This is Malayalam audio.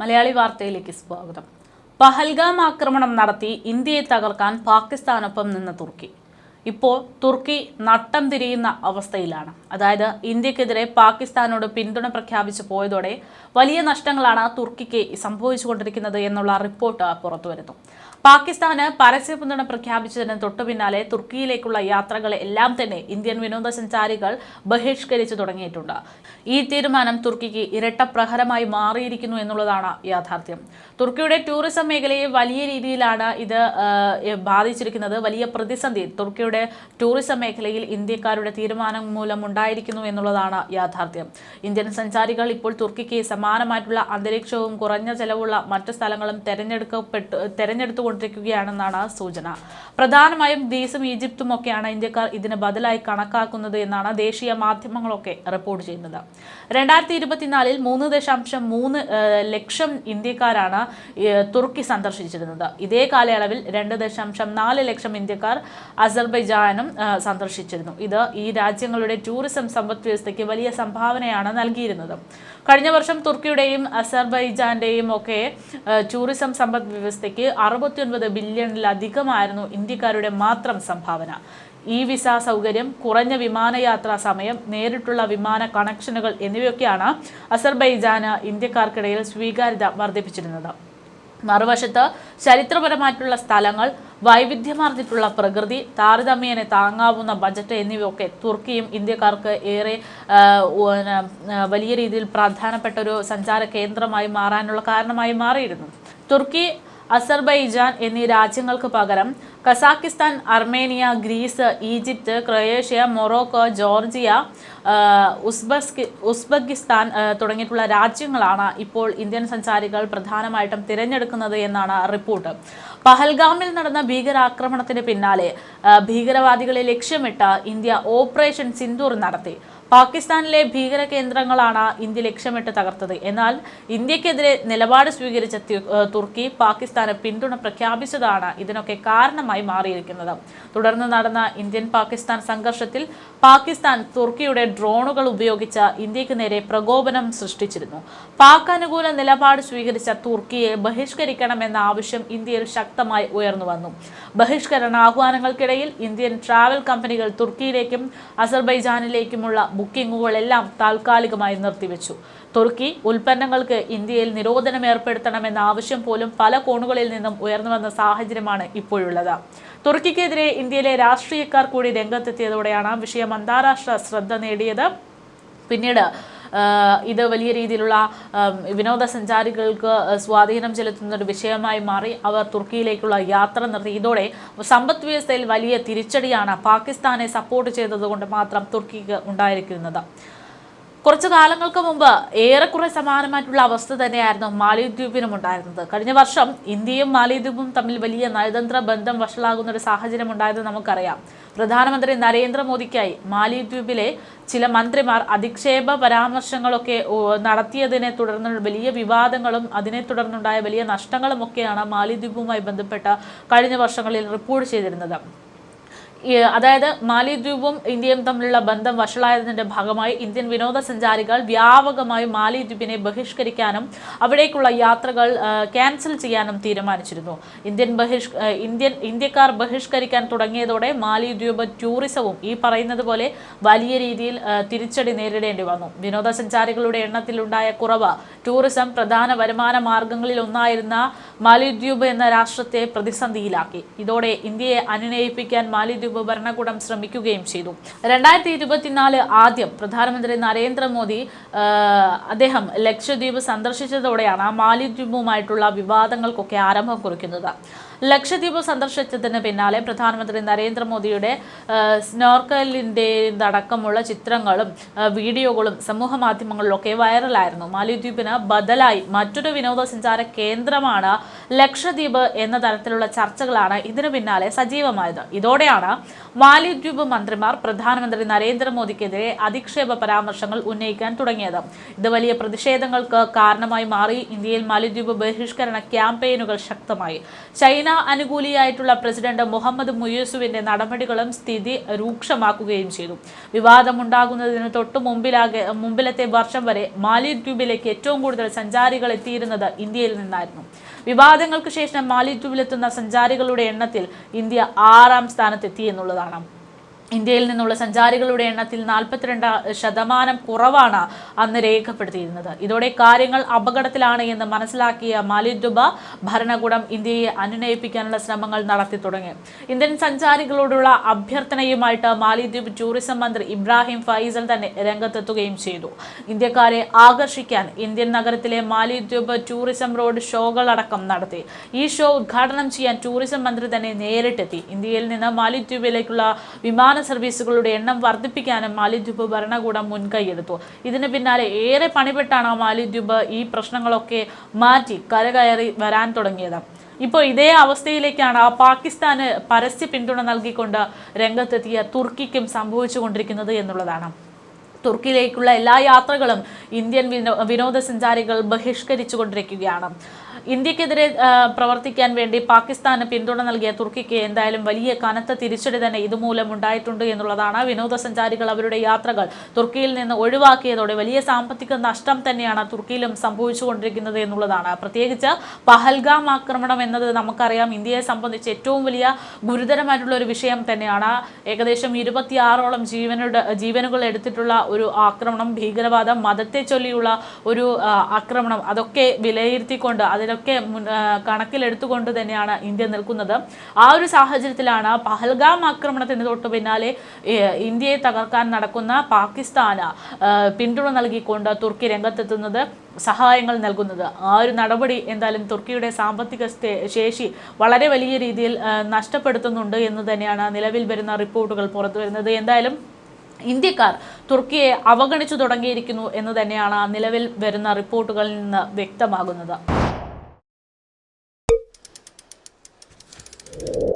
മലയാളി വാർത്തയിലേക്ക് സ്വാഗതം. പഹൽഗാം ആക്രമണം നടത്തി ഇന്ത്യയെ തകർക്കാൻ പാകിസ്ഥാനൊപ്പം നിന്ന തുർക്കി. ഇപ്പോൾ തുർക്കി നട്ടം തിരിയുന്ന അവസ്ഥയിലാണ്. അതായത് ഇന്ത്യക്കെതിരെ പാകിസ്ഥാനോട് പിന്തുണ പ്രഖ്യാപിച്ചു പോയതോടെ വലിയ നഷ്ടങ്ങളാണ് തുർക്കിക്ക് സംഭവിച്ചുകൊണ്ടിരിക്കുന്നത് എന്നുള്ള റിപ്പോർട്ട് പുറത്തുവരുന്നു. പാകിസ്ഥാന് പരസ്യ പിന്തുണ പ്രഖ്യാപിച്ചതിന് തൊട്ടു പിന്നാലെ തുർക്കിയിലേക്കുള്ള യാത്രകളെ എല്ലാം തന്നെ ഇന്ത്യൻ വിനോദസഞ്ചാരികൾ ബഹിഷ്കരിച്ചു തുടങ്ങിയിട്ടുണ്ട്. ഈ തീരുമാനം തുർക്കിക്ക് ഇരട്ട പ്രഹരമായി മാറിയിരിക്കുന്നു എന്നുള്ളതാണ് യാഥാർത്ഥ്യം. തുർക്കിയുടെ ടൂറിസം മേഖലയെ വലിയ രീതിയിലാണ് ഇത് ബാധിച്ചിരിക്കുന്നത്. വലിയ പ്രതിസന്ധി തുർക്കിയുടെ ടൂറിസം മേഖലയിൽ ഇന്ത്യക്കാരുടെ തീരുമാനം മൂലം ഉണ്ടായിരിക്കുന്നു എന്നുള്ളതാണ് യാഥാർത്ഥ്യം. ഇന്ത്യൻ സഞ്ചാരികൾ ഇപ്പോൾ തുർക്കിക്ക് സമാനമായിട്ടുള്ള അന്തരീക്ഷവും കുറഞ്ഞ ചെലവുള്ള മറ്റ് സ്ഥലങ്ങളും തെരഞ്ഞെടുക്കപ്പെട്ടു തെരഞ്ഞെടുത്തുകൊണ്ടിരിക്കുകയാണെന്നാണ് സൂചന. പ്രധാനമായും ഗ്രീസും ഈജിപ്തും ഒക്കെയാണ് ഇന്ത്യക്കാർ ഇതിന് ബദലായി കണക്കാക്കുന്നത് എന്നാണ് ദേശീയ മാധ്യമങ്ങളൊക്കെ റിപ്പോർട്ട് ചെയ്യുന്നത്. രണ്ടായിരത്തി ഇരുപത്തിനാലിൽ മൂന്ന് ദശാംശം മൂന്ന് ലക്ഷം ഇന്ത്യക്കാരാണ് തുർക്കി സന്ദർശിച്ചിരുന്നത്. ഇതേ കാലയളവിൽ രണ്ട് ദശാംശം നാല് ലക്ഷം ഇന്ത്യക്കാർ അസർബൈജാനും സന്ദർശിച്ചിരുന്നു. ഇത് ഈ രാജ്യങ്ങളുടെ ടൂറിസം സമ്പദ് വ്യവസ്ഥയ്ക്ക് വലിയ സംഭാവനയാണ് നൽകിയിരുന്നത്. കഴിഞ്ഞ വർഷം തുർക്കിയുടെയും അസർബൈജാന്റെയും ഒക്കെ ടൂറിസം സമ്പദ് വ്യവസ്ഥയ്ക്ക് അറുപത്തിയൊൻപത് ബില്യണിലധികമായിരുന്നു ഇന്ത്യക്കാരുടെ മാത്രം സംഭാവന. ഇ വിസ സൗകര്യം കുറഞ്ഞ വിമാനയാത്രാ സമയം നേരിട്ടുള്ള വിമാന കണക്ഷനുകൾ എന്നിവയൊക്കെയാണ് അസർബൈജാന് ഇന്ത്യക്കാർക്കിടയിൽ സ്വീകാര്യത വർദ്ധിപ്പിച്ചിരുന്നത്. മറുവശത്ത് ചരിത്രപരമായിട്ടുള്ള സ്ഥലങ്ങൾ വൈവിധ്യമാർന്നിട്ടുള്ള പ്രകൃതി താരതമ്യേന താങ്ങാവുന്ന ബജറ്റ് എന്നിവയൊക്കെ തുർക്കിയും ഇന്ത്യക്കാർക്ക് ഏറെ വലിയ രീതിയിൽ പ്രധാനപ്പെട്ട ഒരു സഞ്ചാര കേന്ദ്രമായി മാറാനുള്ള കാരണമായി മാറിയിരുന്നു. തുർക്കി അസർബൈജാൻ എന്നീ രാജ്യങ്ങൾക്ക് പകരം Kazakhstan Armenia Greece Egypt Croatia Morocco Georgia ഉസ്ബെസ്കി Uzbekistan തുടങ്ങിയിട്ടുള്ള രാജ്യങ്ങളാണ് ഇപ്പോൾ ഇന്ത്യൻ സഞ്ചാരികൾ പ്രധാനമായിട്ടും തിരഞ്ഞെടുക്കുന്നത് എന്നാണ് റിപ്പോർട്ട്. പഹൽഗാമിൽ നടന്ന ഭീകരാക്രമണത്തിന് പിന്നാലെ ഭീകരവാദികളെ ലക്ഷ്യമിട്ട് ഇന്ത്യ ഓപ്പറേഷൻ സിന്ദൂർ നടത്തി. പാകിസ്ഥാനിലെ ഭീകര കേന്ദ്രങ്ങളാണ് ഇന്ത്യ ലക്ഷ്യമിട്ട് തകർത്തത്. എന്നാൽ ഇന്ത്യക്കെതിരെ നിലപാട് സ്വീകരിച്ച തുർക്കി പാകിസ്ഥാന് പിന്തുണ പ്രഖ്യാപിച്ചതാണ് ഇതിനൊക്കെ കാരണമായി മാറിയിരിക്കുന്നത്. തുടർന്ന് നടന്ന ഇന്ത്യൻ പാകിസ്ഥാൻ സംഘർഷത്തിൽ പാകിസ്ഥാൻ തുർക്കിയുടെ ഡ്രോണുകൾ ഉപയോഗിച്ച് ഇന്ത്യയ്ക്ക് നേരെ പ്രകോപനം സൃഷ്ടിച്ചിരുന്നു. പാക് അനുകൂല നിലപാട് സ്വീകരിച്ച തുർക്കിയെ ബഹിഷ്കരിക്കണമെന്ന ആവശ്യം ഇന്ത്യയിൽ ശക്തമായി ഉയർന്നു വന്നു. ബഹിഷ്കരണ ആഹ്വാനങ്ങൾക്കിടയിൽ ഇന്ത്യൻ ട്രാവൽ കമ്പനികൾ തുർക്കിയിലേക്കും അസർബൈജാനിലേക്കുമുള്ള ബുക്കിംഗുകളെല്ലാം താൽക്കാലികമായി നിർത്തിവെച്ചു. തുർക്കി ഉൽപ്പന്നങ്ങൾക്ക് ഇന്ത്യയിൽ നിരോധനം ഏർപ്പെടുത്തണമെന്ന ആവശ്യം പോലും പല കോണുകളിൽ നിന്നും ഉയർന്നു വന്ന സാഹചര്യമാണ് ഇപ്പോഴുള്ളത്. തുർക്കിക്കെതിരെ ഇന്ത്യയിലെ രാഷ്ട്രീയക്കാർ കൂടി രംഗത്തെത്തിയതോടെയാണ് വിഷയം അന്താരാഷ്ട്ര ശ്രദ്ധ നേടിയത്. പിന്നീട് ഇത് വലിയ രീതിയിലുള്ള വിനോദസഞ്ചാരികൾക്ക് സ്വാധീനം ചെലുത്തുന്ന ഒരു വിഷയമായി മാറി. അവർ തുർക്കിയിലേക്കുള്ള യാത്ര നിർത്തി. ഇതോടെ സമ്പദ് വ്യവസ്ഥയിൽ വലിയ തിരിച്ചടിയാണ് പാകിസ്ഥാനെ സപ്പോർട്ട് ചെയ്തതുകൊണ്ട് മാത്രം തുർക്കിക്ക് ഉണ്ടായിരിക്കുന്നത്. കുറച്ചു കാലങ്ങൾക്ക് മുമ്പ് ഏറെക്കുറെ സമാനമായിട്ടുള്ള അവസ്ഥ തന്നെയായിരുന്നു മാലിദ്വീപിനും ഉണ്ടായിരുന്നത്. കഴിഞ്ഞ വർഷം ഇന്ത്യയും മാലിദ്വീപും തമ്മിൽ വലിയ നയതന്ത്ര ബന്ധം വഷളാകുന്ന ഒരു സാഹചര്യം ഉണ്ടായത് നമുക്കറിയാം. പ്രധാനമന്ത്രി നരേന്ദ്രമോദിക്കായി മാലിദ്വീപിലെ ചില മന്ത്രിമാർ അധിക്ഷേപ പരാമർശങ്ങളൊക്കെ നടത്തിയതിനെ തുടർന്ന് വലിയ വിവാദങ്ങളും അതിനെ തുടർന്നുണ്ടായ വലിയ നഷ്ടങ്ങളും ഒക്കെയാണ് മാലിദ്വീപുമായി ബന്ധപ്പെട്ട കഴിഞ്ഞ വർഷങ്ങളിൽ റിപ്പോർട്ട് ചെയ്തിരുന്നത്. അതായത് മാലിദ്വീപും ഇന്ത്യയും തമ്മിലുള്ള ബന്ധം വഷളായതിന്റെ ഭാഗമായി ഇന്ത്യൻ വിനോദസഞ്ചാരികൾ വ്യാപകമായി മാലിദ്വീപിനെ ബഹിഷ്കരിക്കാനും അവിടേക്കുള്ള യാത്രകൾ ക്യാൻസൽ ചെയ്യാനും തീരുമാനിച്ചിരുന്നു. ഇന്ത്യൻ ബഹിഷ് ഇന്ത്യൻ ഇന്ത്യക്കാർ ബഹിഷ്കരിക്കാൻ തുടങ്ങിയതോടെ മാലിദ്വീപ് ടൂറിസവും ഈ പറയുന്നത് പോലെ വലിയ രീതിയിൽ തിരിച്ചടി നേരിടേണ്ടി വന്നു. വിനോദസഞ്ചാരികളുടെ എണ്ണത്തിലുണ്ടായ കുറവ് ടൂറിസം പ്രധാന വരുമാന മാർഗങ്ങളിൽ ഒന്നായിരുന്ന മാലിദ്വീപ് എന്ന രാഷ്ട്രത്തെ പ്രതിസന്ധിയിലാക്കി. ഇതോടെ ഇന്ത്യയെ അനുനയിപ്പിക്കാൻ മാലിദ്വീപ് ഭരണകൂടം ശ്രമിക്കുകയും ചെയ്തു. രണ്ടായിരത്തി ഇരുപത്തിനാല് ആദ്യം പ്രധാനമന്ത്രി നരേന്ദ്രമോദി അദ്ദേഹം ലക്ഷദ്വീപ് സന്ദർശിച്ചതോടെയാണ് മാലിദ്വീപുമായിട്ടുള്ള വിവാദങ്ങൾക്കൊക്കെ ആരംഭം കുറിക്കുന്നത്. ലക്ഷദ്വീപ് സന്ദർശിച്ചതിന് പിന്നാലെ പ്രധാനമന്ത്രി നരേന്ദ്രമോദിയുടെ സ്നോർക്കലിന്റെ അടക്കമുള്ള ചിത്രങ്ങളും വീഡിയോകളും സമൂഹ മാധ്യമങ്ങളിലൊക്കെ വൈറലായിരുന്നു. മാലിദ്വീപിന് ബദലായി മറ്റൊരു വിനോദസഞ്ചാര കേന്ദ്രമാണ് ലക്ഷദ്വീപ് എന്ന തരത്തിലുള്ള ചർച്ചകളാണ് ഇതിനു പിന്നാലെ സജീവമായത്. ഇതോടെയാണ് മാലിദ്വീപ് മന്ത്രിമാർ പ്രധാനമന്ത്രി നരേന്ദ്രമോദിക്കെതിരെ അധിക്ഷേപ പരാമർശങ്ങൾ ഉന്നയിക്കാൻ തുടങ്ങിയത്. ഇത് വലിയ പ്രതിഷേധങ്ങൾക്ക് കാരണമായി മാറി. ഇന്ത്യയിൽ മാലിദ്വീപ് ബഹിഷ്കരണ ക്യാമ്പയിനുകൾ ശക്തമായി. ചൈന അനുകൂലിയായിട്ടുള്ള പ്രസിഡന്റ് മുഹമ്മദ് മുയൂസുവിന്റെ നടപടികളും സ്ഥിതി രൂക്ഷമാക്കുകയും ചെയ്തു. വിവാദമുണ്ടാകുന്നതിന് തൊട്ടു മുമ്പിലാകെ മുമ്പിലത്തെ വർഷം വരെ മാലിദ്വീപിലേക്ക് ഏറ്റവും കൂടുതൽ സഞ്ചാരികൾ എത്തിയിരുന്നത് ഇന്ത്യയിൽ നിന്നായിരുന്നു. വിവാദങ്ങൾക്ക് ശേഷം മാലിദ്വീപിലെത്തുന്ന സഞ്ചാരികളുടെ എണ്ണത്തിൽ ഇന്ത്യ ആറാം സ്ഥാനത്തെത്തി എന്നുള്ളതാണ്. ഇന്ത്യയിൽ നിന്നുള്ള സഞ്ചാരികളുടെ എണ്ണത്തിൽ നാൽപ്പത്തിരണ്ട് ശതമാനം കുറവാണ് അന്ന് രേഖപ്പെടുത്തിയിരുന്നത്. ഇതോടെ കാര്യങ്ങൾ അപകടത്തിലാണ് എന്ന് മനസ്സിലാക്കിയ മാലിദുബ ഭരണകൂടം ഇന്ത്യയെ അനുനയിപ്പിക്കാനുള്ള ശ്രമങ്ങൾ നടത്തി തുടങ്ങി. ഇന്ത്യൻ സഞ്ചാരികളോടുള്ള അഭ്യർത്ഥനയുമായിട്ട് മാലിദ്വീപ് ടൂറിസം മന്ത്രി ഇബ്രാഹിം ഫൈസൽ തന്നെ രംഗത്തെത്തുകയും ചെയ്തു. ഇന്ത്യക്കാരെ ആകർഷിക്കാൻ ഇന്ത്യൻ നഗരത്തിലെ മാലിദ്വീപ് ടൂറിസം റോഡ് ഷോകൾ അടക്കം നടത്തി. ഈ ഷോ ഉദ്ഘാടനം ചെയ്യാൻ ടൂറിസം മന്ത്രി തന്നെ നേരിട്ടെത്തി. ഇന്ത്യയിൽ നിന്ന് മാലിദ്വീപിലേക്കുള്ള വിമാന സർവീസുകളുടെ എണ്ണം വർദ്ധിപ്പിക്കാനും മാലിദ്വീപ് ഭരണകൂടം മുൻകൈയെടുത്തു ഇതിന് പിന്നാലെ ഏറെ പണിപ്പെട്ടാണ് മാലിദ്വീപ് ഈ പ്രശ്നങ്ങളൊക്കെ മാറ്റി കരകയറി വരാൻ തുടങ്ങിയത്. ഇപ്പോൾ ഇതേ അവസ്ഥയിലേക്കാണ് ആ പാകിസ്ഥാന് പരസ്യ പിന്തുണ നൽകിക്കൊണ്ട് രംഗത്തെത്തിയ തുർക്കിക്കും സംഭവിച്ചുകൊണ്ടിരിക്കുന്നത് എന്നുള്ളതാണ്. തുർക്കിയിലേക്കുള്ള എല്ലാ യാത്രകളും ഇന്ത്യൻ വിനോ വിനോദസഞ്ചാരികൾ ബഹിഷ്കരിച്ചുകൊണ്ടിരിക്കുകയാണ്. ഇന്ത്യക്കെതിരെ പ്രവർത്തിക്കാൻ വേണ്ടി പാകിസ്ഥാന് പിന്തുണ നൽകിയ തുർക്കിക്ക് എന്തായാലും വലിയ കനത്ത തിരിച്ചടി തന്നെ ഇതുമൂലം ഉണ്ടായിട്ടുണ്ട് എന്നുള്ളതാണ് വിനോദസഞ്ചാരികൾ അവരുടെ യാത്രകൾ. തുർക്കിയിൽ നിന്ന് ഒഴിവാക്കിയതോടെ വലിയ സാമ്പത്തിക നഷ്ടം തന്നെയാണ് തുർക്കിയിലും സംഭവിച്ചുകൊണ്ടിരിക്കുന്നത് എന്നുള്ളതാണ്. പ്രത്യേകിച്ച് പഹൽഗാം ആക്രമണം എന്നത് നമുക്കറിയാം ഇന്ത്യയെ സംബന്ധിച്ച് ഏറ്റവും വലിയ ഗുരുതരമായിട്ടുള്ള ഒരു വിഷയം തന്നെയാണ്. ഏകദേശം ഇരുപത്തിയാറോളം ജീവനുടെ ജീവനുകൾ എടുത്തിട്ടുള്ള ഒരു ആക്രമണം ഭീകരവാദം മതത്തെ ചൊല്ലിയുള്ള ഒരു ആക്രമണം അതൊക്കെ വിലയിരുത്തിക്കൊണ്ട് അതിലൊക്കെ ആ, കണക്കിലെടുത്തുകൊണ്ട് തന്നെയാണ് ഇന്ത്യ നിൽക്കുന്നത്. ആ ഒരു സാഹചര്യത്തിലാണ് പഹൽഗാം ആക്രമണത്തിന് തൊട്ട് പിന്നാലെ ഇന്ത്യയെ തകർക്കാൻ നടക്കുന്ന പാകിസ്ഥാന് പിന്തുണ നൽകിക്കൊണ്ട് തുർക്കി രംഗത്തെത്തുന്നത് സഹായങ്ങൾ നൽകുന്നത്. ആ ഒരു നടപടി എന്തായാലും തുർക്കിയുടെ സാമ്പത്തിക ശേഷി വളരെ വലിയ രീതിയിൽ നഷ്ടപ്പെടുത്തുന്നുണ്ട് എന്ന് തന്നെയാണ് നിലവിൽ വരുന്ന റിപ്പോർട്ടുകൾ പുറത്തു വരുന്നത്. എന്തായാലും ഇന്ത്യക്കാർ തുർക്കിയെ അവഗണിച്ചു തുടങ്ങിയിരിക്കുന്നു എന്ന് തന്നെയാണ് നിലവിൽ വരുന്ന റിപ്പോർട്ടുകളിൽ നിന്ന് വ്യക്തമാകുന്നത്. you